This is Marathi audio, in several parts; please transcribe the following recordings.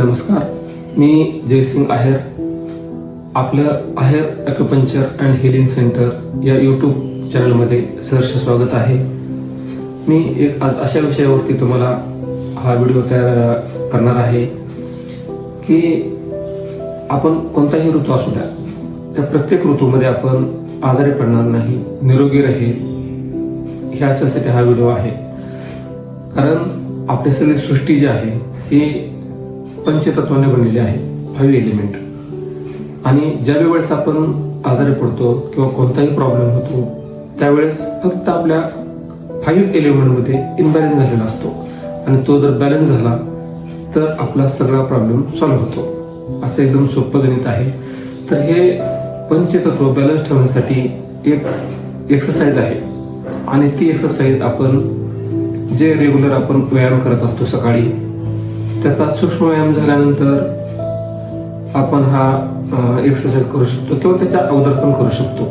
नमस्कार. मी जयसिंग आहेर. आपलं Aher acupuncture and healing centre या यूट्यूब चॅनलमध्ये सहर्ष स्वागत आहे. मी एक आज अशा विषयावरती तुम्हाला हा व्हिडिओ तयार करणार आहे की आपण कोणताही ऋतू असू द्या त्या प्रत्येक ऋतूमध्ये आपण आजारी पडणार नाही निरोगी राहील ह्याच्यासाठी हा व्हिडिओ आहे. कारण आपली सगळी सृष्टी जी आहे ही पंचतत्वाने बनलेली आहे फाईव्ह एलिमेंट. आणि ज्या वेळेस आपण आजारी पडतो किंवा कोणताही प्रॉब्लेम होतो त्यावेळेस फक्त आपल्या फाईव्ह एलिमेंटमध्ये इनबॅलन्स झालेला असतो. आणि तो जर बॅलन्स झाला तर आपला सगळा प्रॉब्लेम सॉल्व्ह होतो. असं एकदम सोपं गणित आहे. तर हे पंचतत्व बॅलन्स ठेवण्यासाठी एक एक्सरसाइज आहे. आणि ती एक्सरसाइज आपण जे रेग्युलर आपण व्यायाम करत असतो सकाळी त्याचा सूक्ष्म व्यायाम झाल्यानंतर आपण हा एक्सरसाइज करू शकतो किंवा त्याच्या अगोदर पण करू शकतो.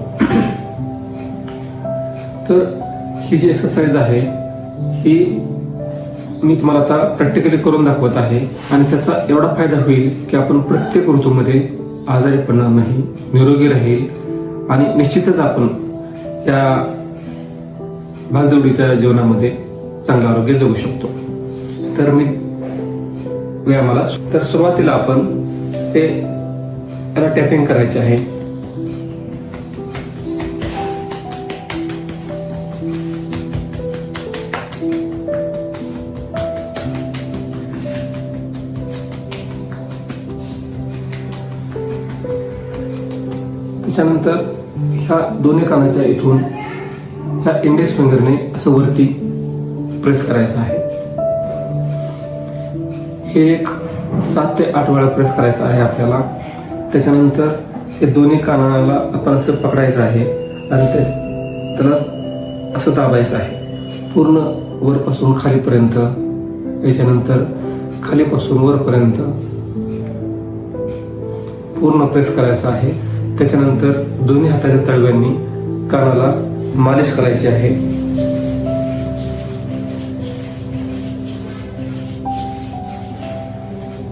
तर ही जी एक्सरसाइज आहे ही मी तुम्हाला आता प्रॅक्टिकली करून दाखवत आहे आणि त्याचा एवढा फायदा होईल की आपण प्रत्येक ऋतूमध्ये आजारी पडणार नाही निरोगी राहील आणि निश्चितच आपण या भागदौडीच्या जीवनामध्ये चांगलं आरोग्य जगू शकतो. तर मी व्यायामाला तर सुरुवातीला आपण ते टॅपिंग करायचे आहे. त्याच्यानंतर ह्या दोन्ही कानाच्या इथून ह्या इंडेक्स फिंगरने असं वरती प्रेस करायचं आहे. हे एक सात ते आठ वेळा प्रेस करायचं आहे आपल्याला. त्याच्यानंतर हे दोन्ही कानाला आपण असं पकडायचं आहे. आणि ते त्याला असं दाबायचं आहे. पूर्ण वरपासून खालीपर्यंत. याच्यानंतर खालीपासून वरपर्यंत. पूर्ण प्रेस करायचं आहे. त्याच्यानंतर दोन्ही हाताच्या तळव्यांनी कानाला मालिश करायची आहे.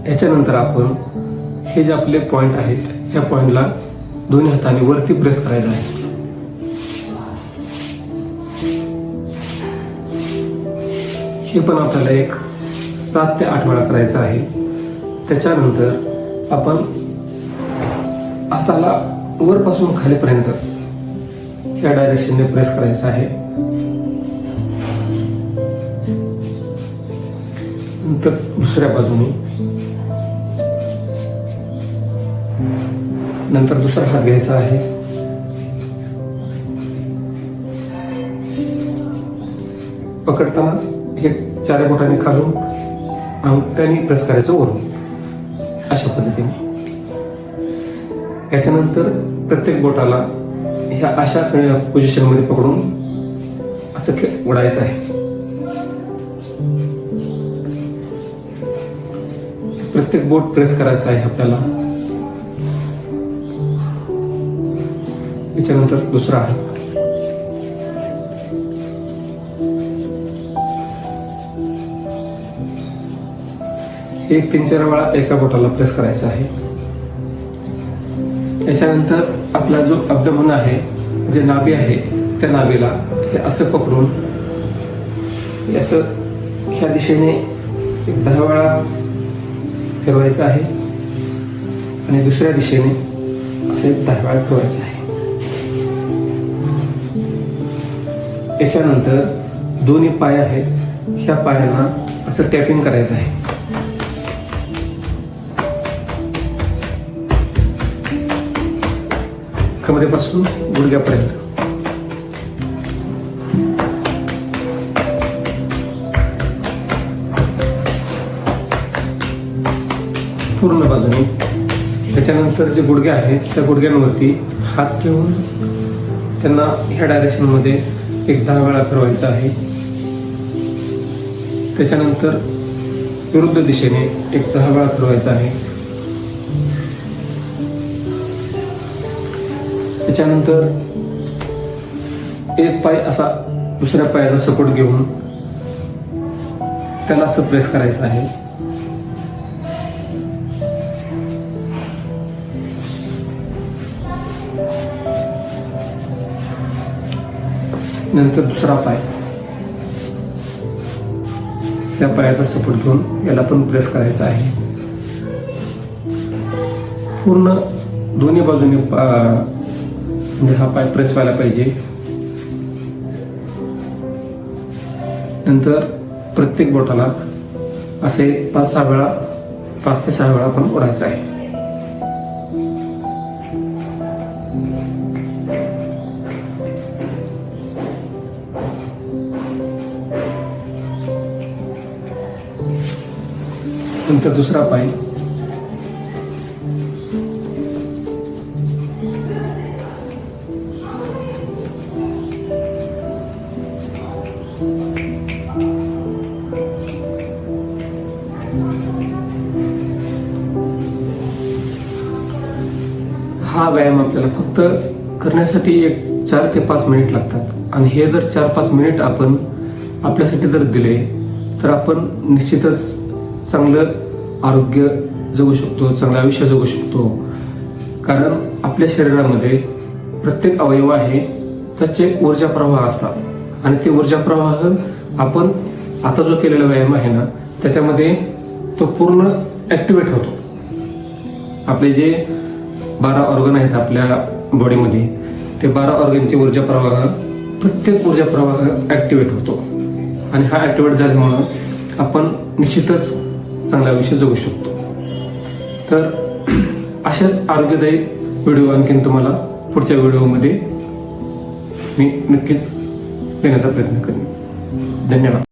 याच्यानंतर आपण हे जे आपले पॉईंट आहेत या पॉईंटला दोन्ही हाताने वरती प्रेस करायचं आहे. हे पण आपल्याला एक सात ते आठ वेळा करायचं आहे. त्याच्यानंतर आपण हाताला वरपासून खालीपर्यंत या डायरेक्शनने प्रेस करायचं आहे. नंतर दुसऱ्या बाजूने नंतर दुसरा हात घ्यायचा आहे. पकडताना हे चार बोटाने खालून अंगठ्याने प्रेस करायचं वरून. अशा पद्धतीने. याच्यानंतर प्रत्येक बोटाला ह्या अशा पोझिशनमध्ये पकडून असं खे- उडायचं आहे. प्रत्येक बोट प्रेस करायचं आहे आपल्याला. त्याच्यानंतर दुसरा आहे. एक तीन चार वेळा एका बोटाला प्रेस करायचा आहे. याच्यानंतर आपला जो अब्दमन आहे जे नाभी आहे त्या नाभीला हे असं पकडून याचं ह्या दिशेने एक दहा वेळा फिरवायचं आहे. आणि दुसऱ्या दिशेने असे दहा वेळा फिरवायचं आहे याच्यानंतर दोन्ही पाय आहेत. ह्या पायांना असं टॅपिंग करायचं आहे. कमरेपासून गुडघ्यापर्यंत. पूर्ण बाजूने. त्याच्यानंतर जे गुडघे आहेत त्या गुडघ्यांवरती हात ठेवून त्यांना ह्या डायरेक्शनमध्ये एक दहा वेळा फिरवायचा आहे. त्याच्यानंतर विरुद्ध दिशेने एक दहा वेळा फिरवायचा आहे. त्याच्यानंतर एक पाय असा दुसऱ्या पायाला सपोर्ट घेऊन त्याला असं प्रेस करायचं आहे. नंतर दुसरा पाय. त्या पायाचा सपोर्ट घेऊन याला पण प्रेस करायचा आहे. पूर्ण दोन्ही बाजूने म्हणजे हा पाय प्रेस व्हायला पाहिजे. नंतर प्रत्येक बोटाला असे पाच सहा वेळा पाच ते सहा वेळा आपण ओढायचं आहे. नंतर दुसरा पाय. हा व्यायाम आपल्याला फक्त करण्यासाठी एक चार ते पाच मिनिट लागतात. आणि हे जर चार पाच मिनिट आपण आपल्यासाठी जर दिले तर आपण निश्चितच चांगलं आरोग्य जगू शकतो चांगलं आयुष्य जगू शकतो. कारण आपल्या शरीरामध्ये प्रत्येक अवयव आहे त्याचे ऊर्जा प्रवाह असतात. आणि ते ऊर्जा प्रवाह आपण आता जो केलेला व्यायाम आहे ना त्याच्यामध्ये तो पूर्ण ॲक्टिवेट होतो. आपले जे बारा ऑर्गन आहेत आपल्या बॉडीमध्ये ते बारा ऑर्गनचे ऊर्जा प्रवाह प्रत्येक ऊर्जा प्रवाह ॲक्टिवेट होतो. आणि हा ॲक्टिवेट झाल्यामुळं आपण निश्चितच चांगला विषय जगू शकतो. तर अशाच आरोग्यदायी व्हिडिओ आणखीन तुम्हाला पुढच्या व्हिडिओमध्ये मी नक्कीच देण्याचा प्रयत्न करेन. धन्यवाद.